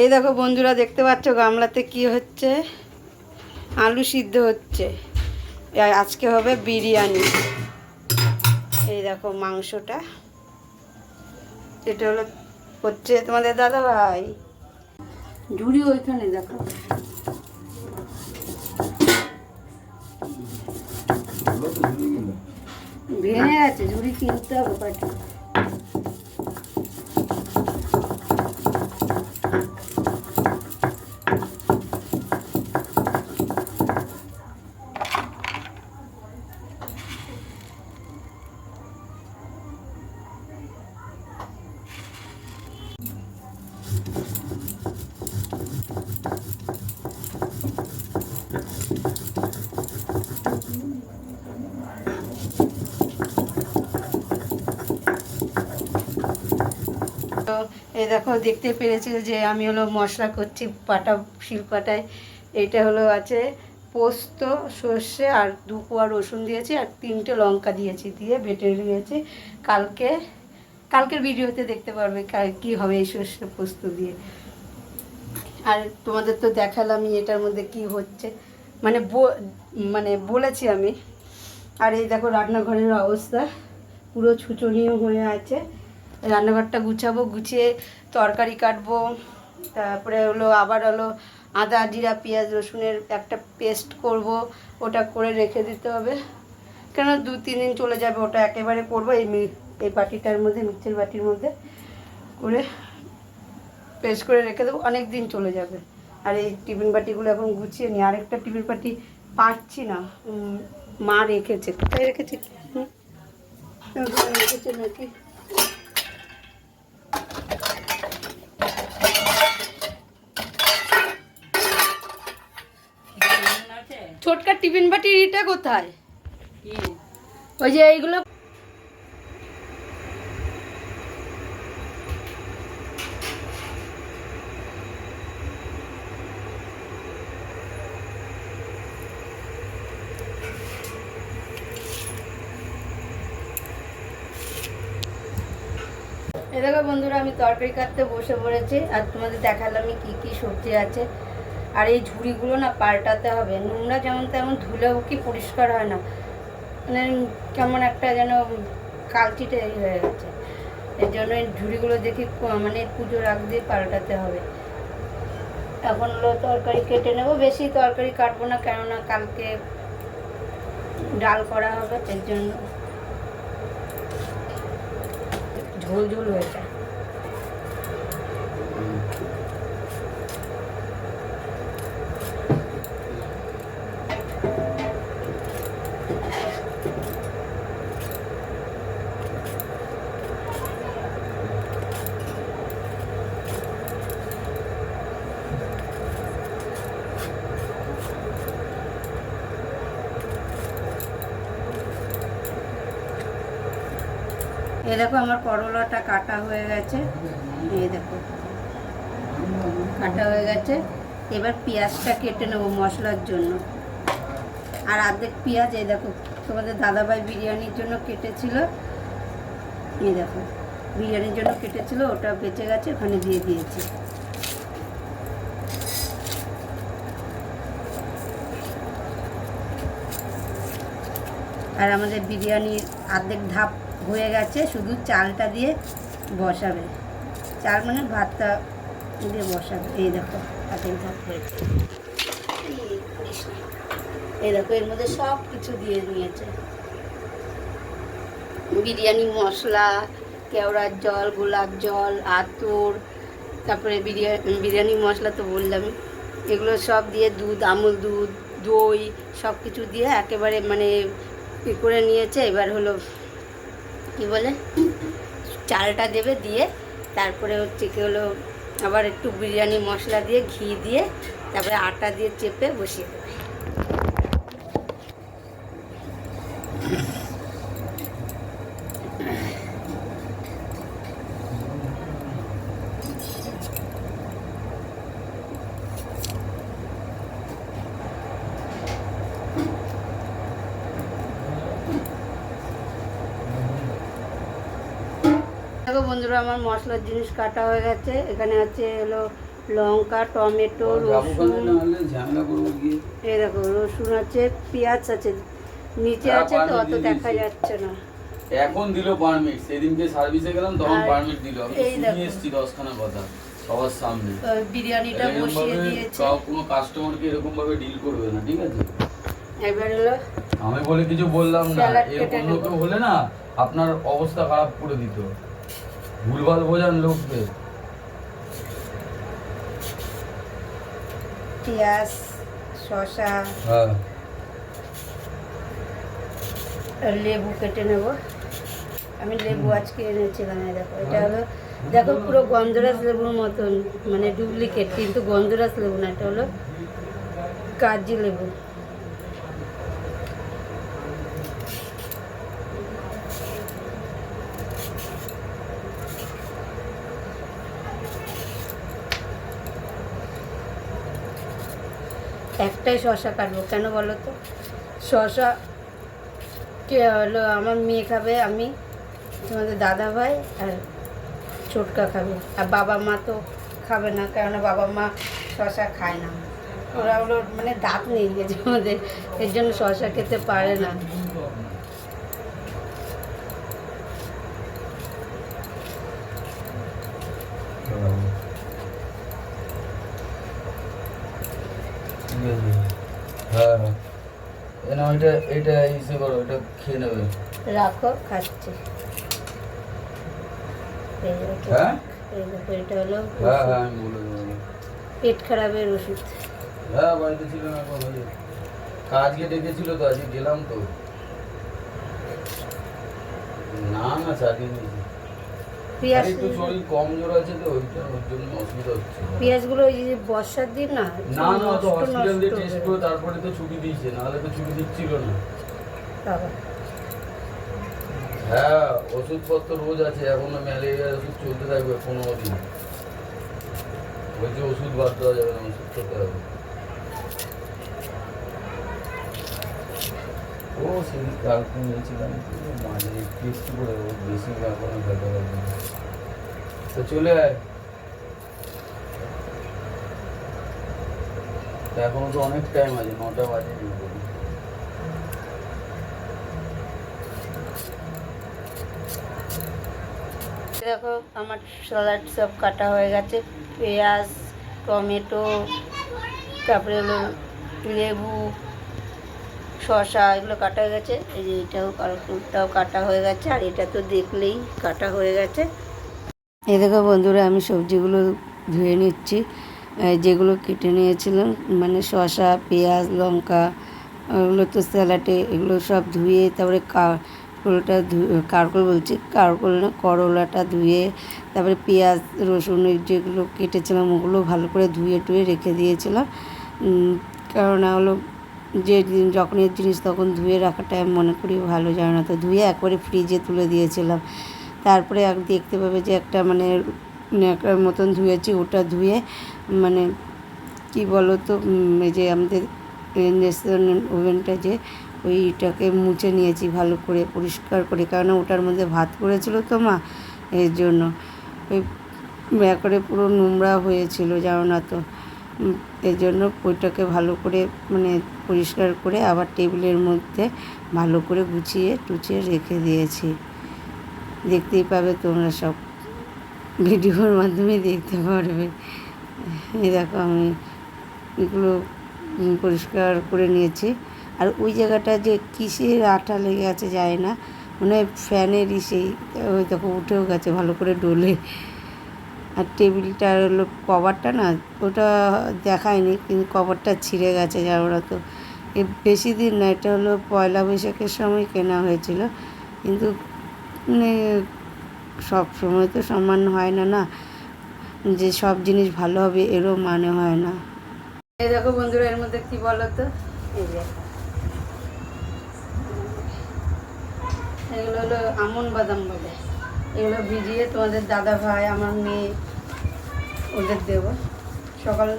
এই দেখো বন্ধুরা দেখতে পাচ্ছ গামলাতে কি হচ্ছে? আলু সিদ্ধ হচ্ছে। আজকে হবে বিরিয়ানি। এই দেখো মাংসটা। এটা হলো হচ্ছে তোমাদের দাদা ভাই ঝুড়ি ওইখানে দেখো। ভেঙে গেছে ঝুড়ি কিনতে হবে কয়টা তো এই দেখো, দেখতে পেরেছি যে আমি হলো মশলা করছি পাটা, শিলপাটায়। এটা হলো আছে পোস্ত, সর্ষে আর দু কোয়া রসুন দিয়েছি আর তিনটে লঙ্কা দিয়েছি, দিয়ে বেটে নিয়েছি। কালকে, কালকের ভিডিওতে দেখতে পারবে কা- হবে এই সর্ষে পোস্ত দিয়ে। আর তোমাদের তো দেখালামই এটার মধ্যে কি হচ্ছে। মানে মানে বলেছি আমি। আর এই দেখো রান্নাঘরের অবস্থা, পুরো ছুচনীয় হয়ে আছে। রান্নাঘরটা গুছাবো, গুছিয়ে তরকারি কাটবো। তারপরে হলো আবার হলো আদা, জিরা, পেঁয়াজ, রসুনের একটা পেস্ট করব, ওটা করে রেখে দিতে হবে। কেন দু, তিন দিন চলে যাবে, ওটা একেবারে করব এই এই বাটিটার মধ্যে মিক্সের বাটির মধ্যে করে পেস্ট করে রেখে দেবো, অনেক দিন চলে যাবে। আর এই টিফিন বাটিগুলো এখন গুছিয়ে নিই আরেকটা টিফিন বাটি পাচ্ছি না। মা রেখেছে, কোথায় রেখেছে? রেখেছে নাকি? ছোটকা টিফিন বাটির ইটা কোথায়? ওই যে এইগুলো। এ দেখো বন্ধুরা আমি তরকারি কাটতে বসে পড়েছি আর তোমাদের দেখালাম কি কি সবজি আছে। আর এই ঝুড়িগুলো না পাল্টাতে হবে। নোংরা যেমন তেমন ধুলেও কি পরিষ্কার হয় না। মানে কেমন একটা যেন কালচিটে হয়ে গেছে। এর জন্য এই ঝুড়িগুলো দেখি মানে পুজোর আগ দিয়ে পাল্টাতে হবে। এখন হলো তরকারি কেটে নেব। বেশি তরকারি কাটবো না, কেননা কালকে ডাল করা হবে, এর জন্য ঝোল ঝোল হয়ে যায়। দেখো আমার করলাটা কাটা হয়ে গেছে। এই দেখো। কাটা হয়ে গেছে। এবার পেঁয়াজটা কেটে নেব মশলার জন্য। আর অর্ধেক পেঁয়াজ, এই দেখো, তোমাদের দাদাভাই বিরিয়ানির জন্য কেটেছিল। এই দেখো, বিরিয়ানির জন্য কেটেছিল, ওটা বেঁচে গেছে, ওখানে দিয়ে দিয়েছি। আর আমাদের বিরিয়ানির অর্ধেক ধাপ হয়ে গেছে, শুধু চালটা দিয়ে বসাবে। চাল মানে ভাতটা দিয়ে বসাবে। এই দেখো অর্ধেক ধাপ হয়েছে। এই দেখো, এর মধ্যে সব কিছু দিয়ে নিয়েছে। বিরিয়ানি, মশলা, কেওড়ার জল, গোলাপ জল, আতর, তারপরে বিরিয়ানি বিরিয়ানি, মশলা তো বললাম এগুলো সব দিয়ে দুধ, আমুল দুধ, দই সব কিছু দিয়ে একেবারে মানে করে নিয়েছে। এবার হলো কি বলে? চালটা দেবে দিয়ে তারপরে হচ্ছে কি হলো, আবার একটু বিরিয়ানি মশলা দিয়ে, ঘি দিয়ে, তারপরে আটা দিয়ে চেপে বসিয়ে দেবে। দেখো বন্ধুরা আমার মশলার জিনিস কাটা হয়ে গেছে। এখানে আছে হলো লঙ্কা টমেটো রসুন। এই দেখো রসুন আছে পেঁয়াজ আছে নিচে আছে তো অত দেখা যাচ্ছে না। এখন দিল পারমিট সেদিনকে সার্ভিসে গেলাম তখন পারমিট দিল। আমি এই এসেছি দশখানা কথা সবার সামনে। বিরিয়ানিটা বসিয়ে দিয়েছে। কাউ কোনো কাস্টমারকে এরকম ভাবে ডিল করবে না ঠিক আছে? এবার হলো আমি বলে কিছু বললাম না এরকম। লোক হলে না আপনার অবস্থা খারাপ করে দিত। ভুলভাল বোঝান লোকদের পেঁয়াজ শসা হ্যাঁ। লেবু কেটে নেব। আমি লেবু আজকে এনেছিলাম এই দেখো। এটা হলো দেখো পুরো গন্ধরাজ লেবুর মতন মানে ডুপ্লিকেট কিন্তু গন্ধরাজ লেবু না এটা হলো কাজি লেবু। একটাই শশা কাটবো। কেন বলো তো? শশা কে হলো, আমার মেয়ে খাবে, আমি, তোমাদের দাদা ভাই আর ছোটকা খাবে। আর বাবা মা তো খাবে না, কেননা বাবা মা শশা খায় না। ওরা ওগুলো মানে দাঁত নেই গেছে আমাদের এর জন্য শশা খেতে পারে না। ঠিক আছে হ্যাঁ হ্যাঁ না এটা এটা ইসে করো এটা খেয়ে নেবে রাখো খাচ্ছে হ্যাঁ এটা হলো হ্যাঁ হ্যাঁ আমি বলে দেবো। পেট খারাপের ওষুধ হ্যাঁ বাড়িতে ছিল না কাজকে ডেকেছিল তো আজকে গেলাম তো। না না চাকরি নেই পেঁয়াজ কমজোর আছে তো ওর জন্য অসুবিধা হচ্ছে। পেঁয়াজগুলো ওই যে বর্ষার দিন না না না তো হসপিটাল দিয়ে টেস্ট করে তারপরে তো ছুটি দিয়েছে নাহলে তো ছুটি দিচ্ছিল না। হ্যাঁ ওষুধপত্র রোজ আছে এখনও ম্যালেরিয়ার ওষুধ চলতে থাকবে পনেরো দিন। ওষুধ বাদ দেওয়া যাবে না ওষুধ খেতে হবে। ও সেদিন কালকে নিয়েছিলাম মাঝে টেস্ট করে ও বেশি এখনও খেতে পারবে না। চলে আয়। এখনও তো অনেক টাইম আছে, নটা বাজে দেখো, আমার স্যালাড সব কাটা হয়ে গেছে। পেঁয়াজ, টমেটো, তারপরে হলো লেবু, শসা, এগুলো কাটা হয়ে গেছে। এই যে এটাও কালকুলটাও কাটা হয়ে গেছে, আর এটা তো দেখলেই কাটা হয়ে গেছে। এই দেখো বন্ধুরা, আমি সবজিগুলো ধুয়ে নিচ্ছি। যেগুলো কেটে নিয়েছিলাম মানে শসা, পেঁয়াজ, লঙ্কা, ওগুলো তো স্যালাডে, এগুলো সব ধুয়ে তারপরে কারকলটা কারকল বলছি, কারকল না, করলাটা ধুয়ে, তারপরে পেঁয়াজ, রসুন যেগুলো কেটেছিলাম, ওগুলো ভালো করে ধুয়ে টুয়ে রেখে দিয়েছিলাম। কেননা হলো যে জিনিস- যখন এর জিনিস তখন ধুয়ে রাখাটা মনে করি ভালো জানো না। তো ধুয়ে একবারে ফ্রিজে তুলে দিয়েছিলাম। তারপরে এক দেখতে পাবে যে একটা মানে ন্যাকড়ার মতন ধুয়েছি, ওটা ধুয়ে মানে কি বলো তো এই যে আমাদের ইন্ডাকশন ওভেনটা যে ওইটাকে মুছে নিয়েছি ভালো করে, পরিষ্কার করে, কারণ ওটার মধ্যে ভাত করেছিল তো মা, এর জন্য। ওই করে পুরো নোংরা হয়েছিল, জানো না তো। এই জন্য ওইটাকে ভালো করে মানে পরিষ্কার করে আবার টেবিলের মধ্যে ভালো করে গুছিয়ে টুচিয়ে রেখে দিয়েছি। দেখতেই পাবে তোমরা সব ভিডিওর মাধ্যমে দেখতে পারবে। এই দেখো আমি এগুলো পরিষ্কার করে নিয়েছি। আর ওই জায়গাটা যে কিসের আঠা লেগে আছে যায় না। মানে ফ্যানেরই সেই, ওই দেখো উঠেও গেছে ভালো করে ডোলে। আর টেবিলটার হলো কভারটা না, ওটা দেখায়নি, কিন্তু কভারটা ছিঁড়ে গেছে যাওয়ারা তো। এ বেশি দিন না, এটা হলো পয়লা বৈশাখের সময় কেনা হয়েছিল। কিন্তু সব সময় তো সমান হয় না না? যে সব জিনিস ভালো হবে এরও মানে হয় না। এই দেখো বন্ধুরা, এর মধ্যে কি বলো তো? এই এগুলো হলো আমন বাদাম বলে। এগুলো ভিজিয়ে তোমাদের দাদা ভাই, আমার মেয়ে, ওদের দেবো। সকালে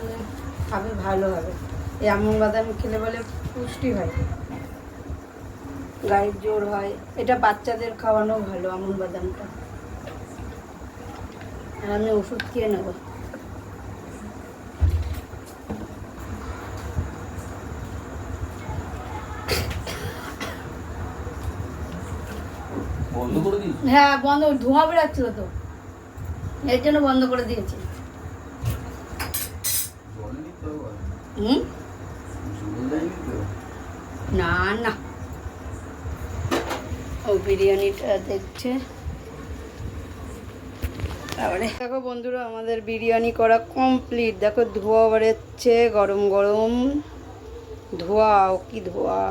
খাবে, ভালো হবে। এই আমন বাদাম খেলে বলে পুষ্টি হয়। গায়ের জোর হয়। এটা বাচ্চাদের খাওয়ানো ভালো আমন বাদামটা। আর আমি ওষুধ খেয়ে নেব। হ্যাঁ বন্ধ ধোঁয়া বেড়াচ্ছিল তো। এর জন্য বন্ধ করে দিয়েছি। হুম? না না। ও বিরিয়ানিটা দেখছে। তারপরে দেখো বন্ধুরা, আমাদের বিরিয়ানি করা কমপ্লিট দেখো, ধোয়া বেরোচ্ছে, গরম গরম। ধোয়া, ও কি ধোয়া।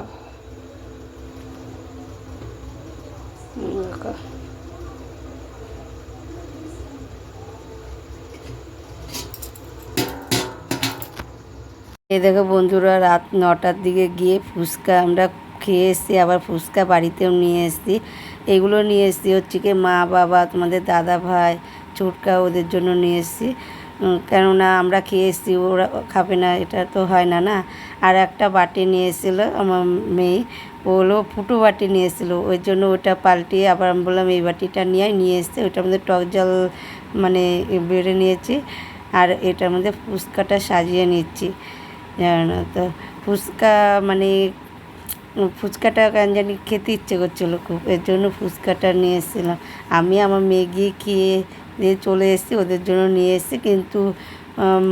এই দেখো বন্ধুরা, রাত নটার দিকে গিয়ে ফুচকা আমরা খেয়ে এসেছি, আবার ফুচকা বাড়িতেও নিয়ে এসেছি। এগুলো নিয়ে এসছি, হচ্ছে কি মা, বাবা, তোমাদের দাদা ভাই চুটকা ওদের জন্য নিয়ে এসেছি। কেননা আমরা খেয়ে এসেছি, ওরা খাবে না, এটা তো হয় না না। আর একটা বাটি নিয়ে এসেছিল আমার মেয়ে, ও হলো ফুটো বাটি নিয়ে এসেছিল। ওই জন্য ওটা পাল্টিয়ে আবার আমি বললাম, এই বাটিটা নিয়ে নিয়ে এসছে ওটার মধ্যে টক জল মানে বেড়ে নিয়েছি, আর এটার মধ্যে ফুচকাটা সাজিয়ে নিচ্ছি। তো, ফুচকা মানে ফুচকাটা কেন জানি খেতে ইচ্ছে করছিল খুব। এর জন্য ফুচকাটা নিয়ে এসেছিলাম। আমি আমার মেয়ে গিয়ে খেয়ে দিয়ে চলে এসেছি, ওদের জন্য নিয়ে এসেছি। কিন্তু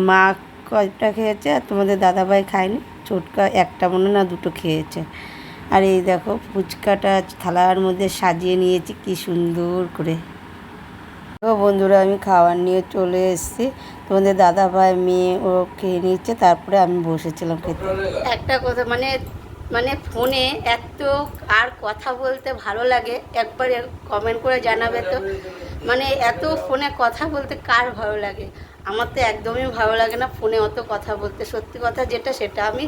মা কয়টা খেয়েছে আর তোমাদের দাদাভাই খায়নি। ছোটকা একটা মনে না, দুটো খেয়েছে। আর এই দেখো, ফুচকাটা থালার মধ্যে সাজিয়ে নিয়েছি, কি সুন্দর করে। দেখো বন্ধুরা, আমি খাবার নিয়ে চলে এসেছি। তোমাদের দাদা ভাই মেয়ে, ও খেয়ে নিচ্ছে তারপরে আমি বসেছিলাম খেতে। একটা কথা মানে মানে ফোনে এত আর কথা বলতে ভালো লাগে, একবার কমেন্ট করে জানাবে তো। মানে এত ফোনে কথা বলতে কার ভালো লাগে? আমার তো একদমই ভালো লাগে না ফোনে অত কথা বলতে। সত্যি কথা যেটা সেটা আমি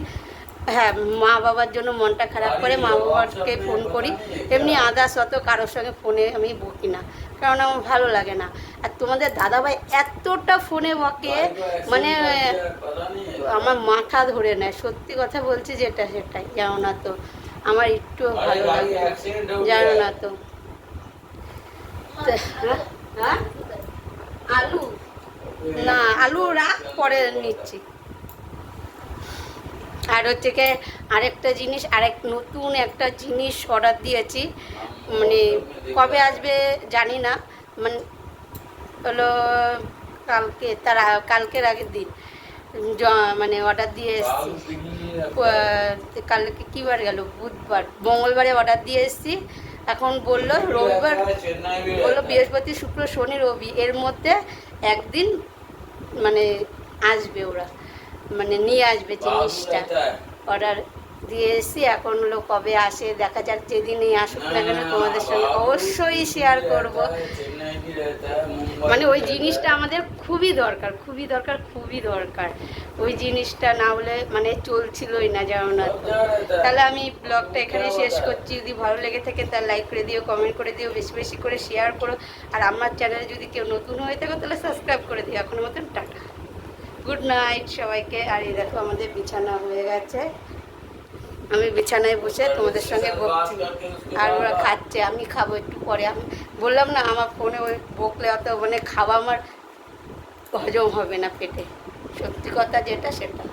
হ্যাঁ মা বাবার জন্য মনটা খারাপ করে মা বাবাকে ফোন করি এমনি আদার্স অত কারোর সঙ্গে ফোনে আমি বকি না, কারণ আমার ভালো লাগে না আর তোমাদের দাদাভাই এতটা ফোনে বকে মানে আমার মাথা ধরে নেয় সত্যি কথা বলছি যেটা সেটাই, জানো না তো আমার একটু ভালো লাগে। জানো না তো হ্যাঁ? হ্যাঁ? আলু না, আলু রাখ, পরে নিচ্ছি আর হচ্ছে কি আরেকটা জিনিস, আরেক নতুন একটা জিনিস অর্ডার দিয়েছি। মানে কবে আসবে জানি না। মানে হলো কালকে, তার কালকের আগের দিন। মানে অর্ডার দিয়ে এসেছি। কালকে কী বার গেল? বুধবার। মঙ্গলবারে অর্ডার দিয়ে এসেছি। এখন বলল রবিবার, বলল বৃহস্পতি, শুক্র, শনি, রবি। এর মধ্যে একদিন মানে আসবে ওরা। মানে নিয়ে আসবে জিনিসটা। অর্ডার দিয়ে এসেছি এখন হলো কবে আসে দেখা যাক যেদিনই আসুক না কেন তোমাদের সঙ্গে অবশ্যই শেয়ার করব। মানে ওই জিনিসটা আমাদের খুবই দরকার খুবই দরকার খুবই দরকার। ওই জিনিসটা না হলে মানে চলছিলই না জানো না তাহলে আমি ব্লগটা এখানে শেষ করছি। যদি ভালো লেগে থাকে তাহলে লাইক করে দিও কমেন্ট করে দিও বেশি বেশি করে শেয়ার করো। আর আমার চ্যানেলে যদি কেউ নতুন হয়ে থাকো তাহলে সাবস্ক্রাইব করে দিও। এখনও মতন টাটা। গুড নাইট সবাইকে। আর এই দেখো আমাদের বিছানা হয়ে গেছে। আমি বিছানায় বসে তোমাদের সঙ্গে বকছি। আর ওরা খাচ্ছে, আমি খাব একটু পরে। আমি বললাম না, আমার ফোনে ওই বকলে অত মানে খাওয়া আমার হজম হবে না পেটে। সত্যি কথা যেটা সেটা।